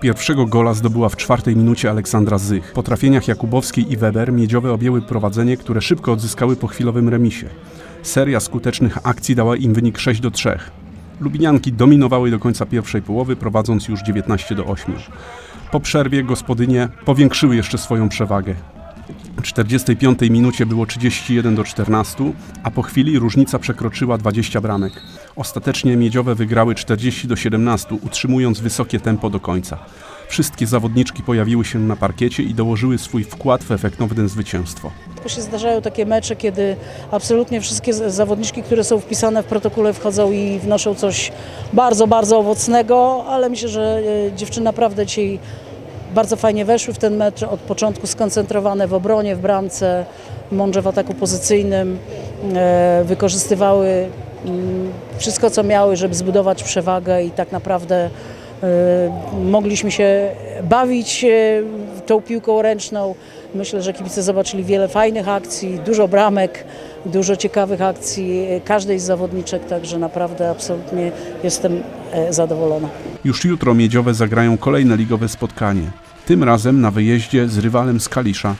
Pierwszego gola zdobyła w czwartej minucie Aleksandra Zych. Po trafieniach Jakubowskiej i Weber miedziowe objęły prowadzenie, które szybko odzyskały po chwilowym remisie. Seria skutecznych akcji dała im wynik 6 do 3. Lubinianki dominowały do końca pierwszej połowy, prowadząc już 19 do 8. Po przerwie gospodynie powiększyły jeszcze swoją przewagę. W 45 minucie było 31 do 14, a po chwili różnica przekroczyła 20 bramek. Ostatecznie Miedziowe wygrały 40 do 17, utrzymując wysokie tempo do końca. Wszystkie zawodniczki pojawiły się na parkiecie i dołożyły swój wkład w efektowne zwycięstwo. To się zdarzają takie mecze, kiedy absolutnie wszystkie zawodniczki, które są wpisane w protokole wchodzą i wnoszą coś bardzo, bardzo owocnego, ale myślę, że e, dziewczyny naprawdę dzisiaj bardzo fajnie weszły w ten mecz, od początku skoncentrowane w obronie, w bramce, mądrze w ataku pozycyjnym, e, wykorzystywały mm, wszystko, co miały, żeby zbudować przewagę i tak naprawdę e, mogliśmy się bawić e, tą piłką ręczną. Myślę, że kibice zobaczyli wiele fajnych akcji, dużo bramek, dużo ciekawych akcji e, każdej z zawodniczek, także naprawdę absolutnie jestem e, zadowolona. Już jutro Miedziowe zagrają kolejne ligowe spotkanie. Tym razem na wyjeździe z rywalem z Kalisza,